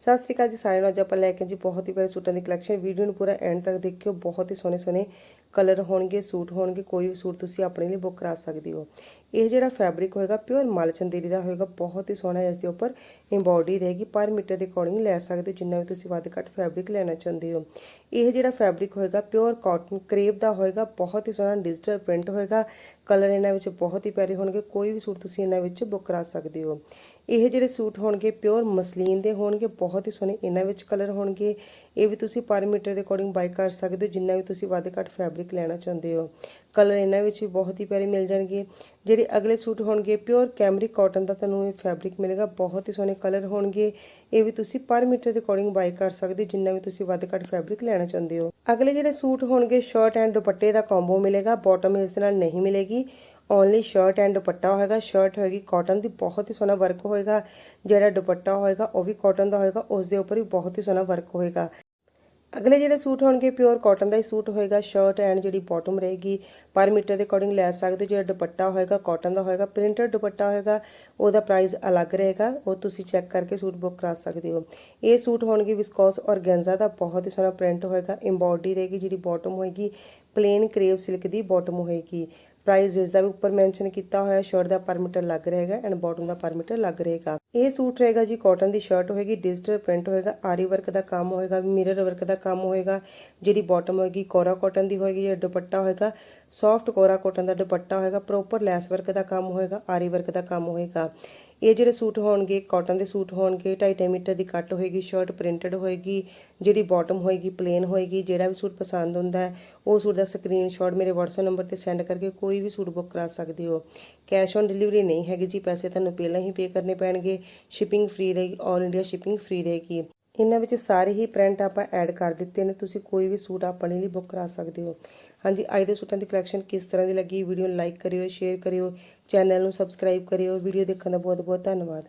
ਸਤਿ ਸ਼੍ਰੀ ਅਕਾਲ ਜੀ ਸਾਰਿਆਂ ਨੂੰ। ਅੱਜ ਆਪਾਂ ਲੈ ਕੇ ਜੀ ਬਹੁਤ ਹੀ ਪਿਆਰੇ ਸੂਟਾਂ ਦੀ ਕਲੈਕਸ਼ਨ ਵੀਡੀਓ ਨੂੰ ਪੂਰਾ ਐਂਡ ਤੱਕ ਦੇਖਿਓ। ਬਹੁਤ ਹੀ ਸੋਹਣੇ ਸੋਹਣੇ ਕਲਰ ਹੋਣਗੇ, ਸੂਟ ਹੋਣਗੇ। ਕੋਈ ਵੀ ਸੂਟ ਤੁਸੀਂ ਆਪਣੇ ਲਈ ਬੁੱਕ ਕਰਾ ਸਕਦੇ ਹੋ। ਇਹ ਜਿਹੜਾ ਫੈਬਰਿਕ ਹੋਏਗਾ ਪਿਓਰ ਮਲ ਚੰਦੇਰੀ ਦਾ ਹੋਏਗਾ। ਬਹੁਤ ਹੀ ਸੋਹਣਾ ਇਸ ਦੇ ਉੱਪਰ ਐਮਬੋਡੀ ਰਹੇਗੀ। ਪਰ ਮੀਟਰ ਦੇ ਅਕੋਰਡਿੰਗ ਲੈ ਸਕਦੇ ਹੋ। ਜਿੰਨਾ ਵੀ ਤੁਸੀਂ ਵੱਧ ਘੱਟ ਫੈਬਰਿਕ ਲੈਣਾ ਚਾਹੁੰਦੇ ਹੋ। ਇਹ ਜਿਹੜਾ ਫੈਬਰਿਕ ਹੋਏਗਾ ਪਿਓਰ ਕਾਟਨ ਕਰੇਪ ਦਾ ਹੋਏਗਾ। ਬਹੁਤ ਹੀ ਸੋਹਣਾ ਡਿਜੀਟਲ ਪ੍ਰਿੰਟ ਹੋਏਗਾ। ਕਲਰ ਇਹਨਾਂ ਵਿੱਚ ਬਹੁਤ ਹੀ ਪਿਆਰੇ ਹੋਣਗੇ। ਕੋਈ ਵੀ ਸੂਟ ਤੁਸੀਂ ਇਹਨਾਂ ਵਿੱਚ ਬੁੱਕ ਕਰਾ ਸਕਦੇ ਹੋ। ਇਹ ਜਿਹੜੇ ਸੂਟ ਹੋਣਗੇ ਪਿਓਰ ਮਸਲੀਨ ਦੇ ਹੋਣਗੇ। ਬਹੁਤ ਹੀ ਸੋਹਣੇ ਇਹਨਾਂ ਵਿੱਚ ਕਲਰ ਹੋਣਗੇ। ਇਹ ਵੀ ਤੁਸੀਂ ਪਰ ਮੀਟਰ ਦੇ ਅਕੋਰਡਿੰਗ ਬਾਈ ਕਰ ਸਕਦੇ ਹੋ, ਜਿੰਨਾ ਵੀ ਤੁਸੀਂ ਵੱਧ ਘੱਟ ਫੈਬਰਿਕ ਲੈਣਾ ਚਾਹੁੰਦੇ ਹੋ। ਕਲਰ ਇਹਨਾਂ ਵਿੱਚ ਵੀ ਬਹੁਤ ਹੀ ਪਿਆਰੇ ਮਿਲ ਜਾਣਗੇ। ਜਿਹੜੇ ਅਗਲੇ ਸੂਟ ਹੋਣਗੇ ਪਿਓਰ ਕੈਮਰਿਕ ਕਾਟਨ ਦਾ ਤੁਹਾਨੂੰ ਇਹ ਫੈਬਰਿਕ ਮਿਲੇਗਾ, ਬਹੁਤ ਹੀ ਸੋਹਣੇ ਕਲਰ ਹੋਣਗੇ। ਇਹ ਵੀ ਤੁਸੀਂ ਪਰ ਮੀਟਰ ਦੇ ਅਕੋਰਡਿੰਗ ਬਾਈ ਕਰ ਸਕਦੇ ਹੋ, ਜਿੰਨਾ ਵੀ ਤੁਸੀਂ ਵੱਧ ਘੱਟ ਫੈਬਰਿਕ ਲੈਣਾ ਚਾਹੁੰਦੇ ਹੋ। ਅਗਲੇ ਜਿਹੜੇ ਸੂਟ ਹੋਣਗੇ ਸ਼ਰਟ ਐਂਡ ਦੁਪੱਟੇ ਦਾ ਕੰਬੋ ਮਿਲੇਗਾ ਬਾਟਮ ਇਸ ਨਾਲ ਨਹੀਂ ਮਿਲੇਗੀ। ਓਨਲੀ ਸ਼ਰਟ ਐਂਡ ਦੁਪੱਟਾ ਹੋਏਗਾ। ਸ਼ਰਟ ਹੋਏਗੀ ਕਾਟਨ ਦੀ ਬਹੁਤ ਹੀ ਸੋਹਣਾ ਵਰਕ ਹੋਏਗਾ। ਜਿਹੜਾ ਦੁਪੱਟਾ ਹੋਏਗਾ, ਉਹ ਵੀ ਕਾਟਨ ਦਾ ਹੋਏਗਾ, ਉਸ ਦੇ ਉੱਪਰ ਵੀ ਬਹੁਤ ਹੀ ਸੋਹਣਾ ਵਰਕ ਹੋਏਗਾ। ਅਗਲੇ ਜਿਹੜੇ ਸੂਟ ਹੋਣਗੇ ਪਿਓਰ ਕਾਟਨ ਦਾ ਹੀ ਸੂਟ ਹੋਏਗਾ। ਸ਼ਰਟ ਐਂਡ ਜਿਹੜੀ ਬਾਟਮ ਰਹੇਗੀ ਪਰ ਮੀਟਰ ਦੇ ਅਕੋਰਡਿੰਗ ਲੈ ਸਕਦੇ ਹੋ। ਜਿਹੜਾ ਦੁਪੱਟਾ ਹੋਏਗਾ ਕਾਟਨ ਦਾ ਹੋਏਗਾ। ਪ੍ਰਿੰਟਡ ਦੁਪੱਟਾ ਹੋਏਗਾ, ਉਹਦਾ ਪ੍ਰਾਈਸ ਅਲੱਗ ਰਹੇਗਾ। ਉਹ ਤੁਸੀਂ ਚੈੱਕ ਕਰਕੇ ਸੂਟ ਬੁੱਕ ਕਰਾ ਸਕਦੇ ਹੋ। ਇਹ ਸੂਟ ਹੋਣਗੇ ਵਿਸਕੋਸ ਔਰਗੈਂਜ਼ਾ ਦਾ। ਬਹੁਤ ਹੀ ਸੋਹਣਾ ਪ੍ਰਿੰਟ ਹੋਏਗਾ। ਐਮਬੋਡੀ ਰਹੇਗੀ, ਜਿਹੜੀ ਬਾਟਮ ਹੋਏਗੀ। ਪਲੇਨ ਕਰੇਵ ਸਿਲਕ ਦੀ ਬਾਟਮ ਹੋਏਗੀ। ਪ੍ਰਾਈਸ ਇਸ ਦਾ ਵੀ ਉੱਪਰ ਮੈਂਸ਼ਨ ਕੀਤਾ ਹੋਇਆ ਸ਼ਰਟ ਦਾ ਪਰ ਮੀਟਰ ਲੱਗ ਰਹੇਗਾ ਐਂਡ ਬਾਟਮ ਦਾ ਪਰ ਮੀਟਰ ਲੱਗ ਰਹੇਗਾ। ਇਹ ਸੂਟ ਰਹੇਗਾ ਜੀ ਕਾਟਨ ਦੀ ਸ਼ਰਟ ਹੋਏਗੀ ਡਿਜੀਟਲ ਪ੍ਰਿੰਟ ਹੋਏਗਾ, ਆਰੀ ਵਰਕ ਦਾ ਕੰਮ ਹੋਏਗਾ ਮਿਰਰ ਵਰਕ ਦਾ ਕੰਮ ਹੋਏਗਾ, ਜਿਹੜੀ ਬਾਟਮ ਹੋਏਗੀ, ਕੋਰਾ ਕਾਟਨ ਦੀ ਹੋਏਗੀ ਜਿਹੜਾ ਦੁਪੱਟਾ ਹੋਏਗਾ ਸੌਫਟ ਕੋਰਾ ਕੋਟਨ ਦਾ ਦੁਪੱਟਾ ਹੋਏਗਾ ਪ੍ਰੋਪਰ ਲੈਸ ਵਰਕ ਦਾ ਕੰਮ ਹੋਏਗਾ, ਆਰੀ ਵਰਕ ਦਾ ਕੰਮ ਹੋਏਗਾ। ਇਹ ਜਿਹੜੇ ਸੂਟ ਹੋਣਗੇ ਕਾਟਨ ਦੇ ਸੂਟ ਹੋਣਗੇ 2.5 ਮੀਟਰ ਦੀ ਕੱਟ ਹੋਏਗੀ ਸ਼ਰਟ ਪ੍ਰਿੰਟਡ ਹੋਏਗੀ, ਜਿਹੜੀ ਬਾਟਮ ਹੋਏਗੀ ਪਲੇਨ ਹੋਏਗੀ, ਜਿਹੜਾ ਵੀ ਸੂਟ ਪਸੰਦ ਹੁੰਦਾ ਹੈ, ਉਹ ਸੂਟ ਦਾ ਸਕਰੀਨਸ਼ਾਟ ਮੇਰੇ WhatsApp ਨੰਬਰ ਤੇ ਸੈਂਡ ਕਰਕੇ ਕੋਈ ਵੀ ਸੂਟ ਬੁੱਕ ਕਰਾ ਸਕਦੇ ਹੋ। ਕੈਸ਼ ਔਨ ਡਿਲੀਵਰੀ ਨਹੀਂ ਹੈਗੀ ਜੀ, ਪੈਸੇ ਤੁਹਾਨੂੰ ਪਹਿਲਾਂ ਹੀ ਪੇ ਕਰਨੇ ਪੈਣਗੇ ਸ਼ਿਪਿੰਗ ਫ੍ਰੀ ਰਹੇਗੀ ਆਲ ਇੰਡੀਆ ਸ਼ਿਪਿੰਗ ਫ੍ਰੀ ਰਹੇਗੀ। ਇਹਨਾਂ ਵਿੱਚ ਸਾਰੇ ਹੀ ਪ੍ਰਿੰਟ ਆਪਾਂ ਐਡ ਕਰ ਦਿੱਤੇ ਨੇ, ਤੁਸੀਂ ਕੋਈ ਵੀ ਸੂਟ ਆਪਣੇ ਲਈ ਬੁੱਕ ਕਰਾ ਸਕਦੇ ਹੋ। ਹਾਂਜੀ, ਅੱਜ ਦੇ ਸੂਟਾਂ ਦੀ ਕਲੈਕਸ਼ਨ ਕਿਸ ਤਰ੍ਹਾਂ ਦੀ ਲੱਗੀ? ਵੀਡੀਓ ਨੂੰ ਲਾਈਕ ਕਰਿਓ ਸ਼ੇਅਰ ਕਰਿਓ ਚੈਨਲ ਨੂੰ ਸਬਸਕ੍ਰਾਈਬ ਕਰਿਓ ਵੀਡੀਓ ਦੇਖਣ ਦਾ ਬਹੁਤ ਬਹੁਤ ਧੰਨਵਾਦ।